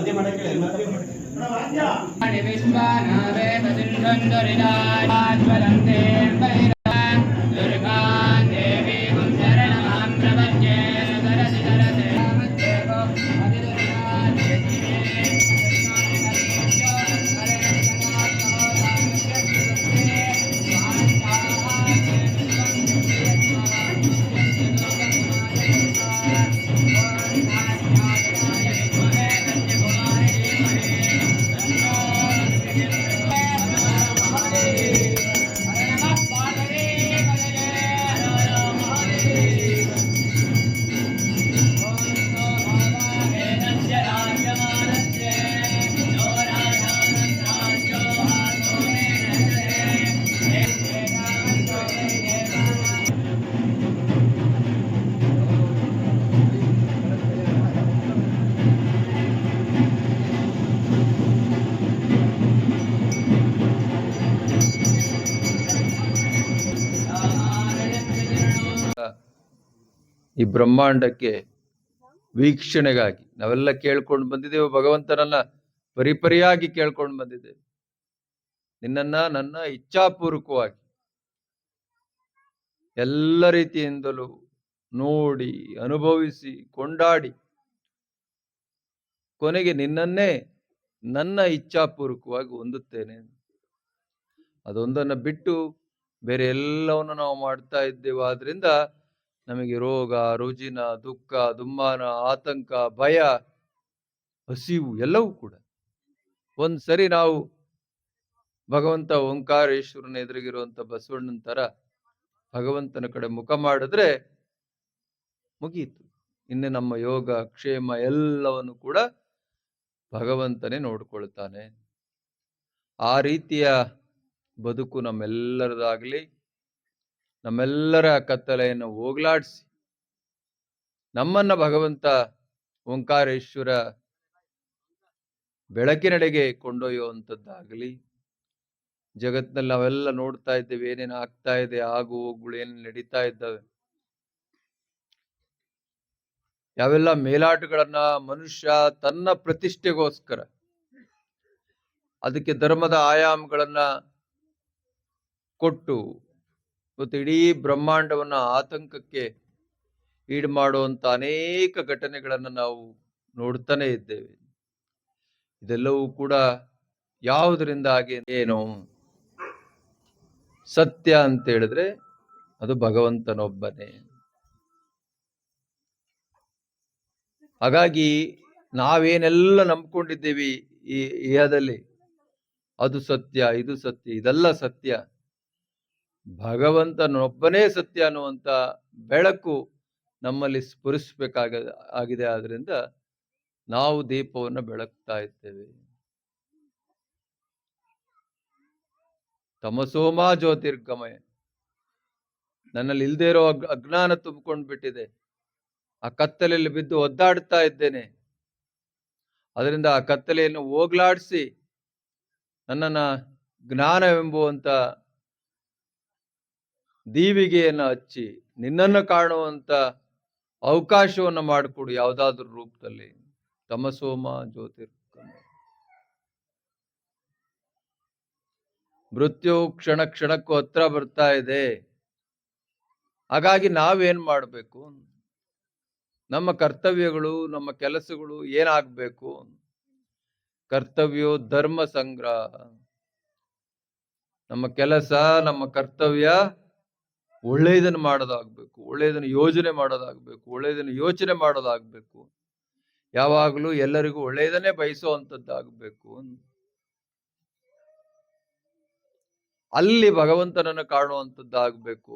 ವಾದ್ಯ ಮಾಡಕ್ಕೆ ಹೇಳಿ, ಈ ಬ್ರಹ್ಮಾಂಡಕ್ಕೆ ವೀಕ್ಷಣೆಗಾಗಿ. ನಾವೆಲ್ಲ ಕೇಳ್ಕೊಂಡು ಬಂದಿದ್ದೇವೆ, ಭಗವಂತನನ್ನ ಪರಿಪರಿಯಾಗಿ ಕೇಳ್ಕೊಂಡು ಬಂದಿದ್ದೇವೆ. ನಿನ್ನನ್ನ, ನನ್ನ ಇಚ್ಛಾಪೂರ್ವಕವಾಗಿ ಎಲ್ಲ ರೀತಿಯಿಂದಲೂ ನೋಡಿ, ಅನುಭವಿಸಿ, ಕೊಂಡಾಡಿ, ಕೊನೆಗೆ ನಿನ್ನನ್ನೇ ನನ್ನ ಇಚ್ಛಾಪೂರ್ವಕವಾಗಿ ಹೊಂದುತ್ತೇನೆ. ಅದೊಂದನ್ನು ಬಿಟ್ಟು ಬೇರೆ ಎಲ್ಲವನ್ನು ನಾವು ಮಾಡ್ತಾ ಇದ್ದೇವೆ. ಆದ್ರಿಂದ ನಮಗೆ ರೋಗ, ರುಜಿನ, ದುಃಖ, ದುಮ್ಮಾನ, ಆತಂಕ, ಭಯ, ಹಸಿವು ಎಲ್ಲವೂ ಕೂಡ. ಒಂದ್ ಸರಿ ನಾವು ಭಗವಂತ ಓಂಕಾರೇಶ್ವರನ ಎದುರಿಗಿರುವಂತ ಬಸವಣ್ಣನ ತರ ಭಗವಂತನ ಕಡೆ ಮುಖ ಮಾಡಿದ್ರೆ ಮುಗೀತು. ಇನ್ನು ನಮ್ಮ ಯೋಗ, ಕ್ಷೇಮ ಎಲ್ಲವನ್ನು ಕೂಡ ಭಗವಂತನೇ ನೋಡ್ಕೊಳ್ತಾನೆ. ಆ ರೀತಿಯ ಬದುಕು ನಮ್ಮೆಲ್ಲರದಾಗ್ಲಿ ನಮ್ಮೆಲ್ಲರ ಕತ್ತಲೆಯನ್ನು ಹೋಗ್ಲಾಡಿಸಿ, ನಮ್ಮನ್ನ ಭಗವಂತ ಓಂಕಾರೇಶ್ವರ ಬೆಳಕಿನಡೆಗೆ ಕೊಂಡೊಯ್ಯುವಂಥದ್ದಾಗಲಿ, ಜಗತ್ನಲ್ಲಿ ನಾವೆಲ್ಲ ನೋಡ್ತಾ ಇದ್ದೇವೆ, ಏನೇನು ಆಗ್ತಾ ಇದೆ, ಆಗು ಹೋಗುಗಳು ಏನು ನಡೀತಾ ಇದ್ದಾವೆ. ಯಾವೆಲ್ಲ ಮೇಲಾಟಗಳನ್ನ ಮನುಷ್ಯ ತನ್ನ ಪ್ರತಿಷ್ಠೆಗೋಸ್ಕರ, ಅದಕ್ಕೆ ಧರ್ಮದ ಆಯಾಮಗಳನ್ನ ಕೊಟ್ಟು ಇವತ್ತು ಇಡೀ ಬ್ರಹ್ಮಾಂಡವನ್ನ ಆತಂಕಕ್ಕೆ ಈಡು ಮಾಡುವಂಥ ಅನೇಕ ಘಟನೆಗಳನ್ನು ನಾವು ನೋಡ್ತಾನೆ ಇದ್ದೇವೆ. ಇದೆಲ್ಲವೂ ಕೂಡ ಯಾವುದರಿಂದ ಆಗಿ ಏನು ಸತ್ಯ ಅಂತ ಹೇಳಿದ್ರೆ ಅದು ಭಗವಂತನೊಬ್ಬನೇ. ಹಾಗಾಗಿ ನಾವೇನೆಲ್ಲ ನಂಬ್ಕೊಂಡಿದ್ದೀವಿ ಈ ಇಹದಲ್ಲಿ ಅದು ಸತ್ಯ, ಇದು ಸತ್ಯ, ಇದೆಲ್ಲ ಸತ್ಯ. ಭಗವಂತನೊಬ್ಬನೇ ಸತ್ಯ ಅನ್ನುವಂಥ ಬೆಳಕು ನಮ್ಮಲ್ಲಿ ಸ್ಫುರಿಸಬೇಕಾಗ, ಆಗಿದೆ. ಆದ್ದರಿಂದ ನಾವು ದೀಪವನ್ನು ಬೆಳಗ್ತಾ ಇದ್ದೇವೆ ತಮಸೋಮ ಜ್ಯೋತಿರ್ಗಮಯ ನನ್ನಲ್ಲಿ ಇಲ್ಲದೆ ಇರೋ ಅಜ್ಞಾನ ತುಂಬಿಕೊಂಡು ಬಿಟ್ಟಿದೆ ಆ ಕತ್ತಲೆಯಲ್ಲಿ ಬಿದ್ದು ಒದ್ದಾಡ್ತಾ ಇದ್ದೇನೆ. ಅದರಿಂದ ಆ ಕತ್ತಲೆಯನ್ನು ಹೋಗ್ಲಾಡಿಸಿ ನನ್ನನ್ನು ಜ್ಞಾನವೆಂಬುವಂತ ದೀವಿಗೆಯನ್ನು ಹಚ್ಚಿ ನಿನ್ನನ್ನು ಕಾಣುವಂತ ಅವಕಾಶವನ್ನು ಮಾಡಿಕೊಡು ಯಾವುದಾದ್ರೂ ರೂಪದಲ್ಲಿ. ತಮಸೋಮ ಜ್ಯೋತಿರ್ ಮೃತ್ಯು ಕ್ಷಣ ಕ್ಷಣಕ್ಕೂ ಹತ್ರ ಬರ್ತಾ ಇದೆ. ಹಾಗಾಗಿ ನಾವೇನ್ ಮಾಡಬೇಕು? ನಮ್ಮ ಕರ್ತವ್ಯಗಳು, ನಮ್ಮ ಕೆಲಸಗಳು ಏನಾಗಬೇಕು? ಕರ್ತವ್ಯೋ ಧರ್ಮ ಸಂಗ್ರಹ. ನಮ್ಮ ಕೆಲಸ, ನಮ್ಮ ಕರ್ತವ್ಯ ಒಳ್ಳೆಯದನ್ನು ಮಾಡೋದಾಗಬೇಕು, ಒಳ್ಳೆಯದನ್ನು ಯೋಜನೆ ಮಾಡೋದಾಗಬೇಕು, ಒಳ್ಳೆಯದನ್ನು ಯೋಚನೆ ಮಾಡೋದಾಗಬೇಕು. ಯಾವಾಗಲೂ ಎಲ್ಲರಿಗೂ ಒಳ್ಳೆಯದನ್ನೇ ಬಯಸುವಂಥದ್ದಾಗಬೇಕು. ಅಲ್ಲಿ ಭಗವಂತನನ್ನು ಕಾಣುವಂಥದ್ದಾಗಬೇಕು.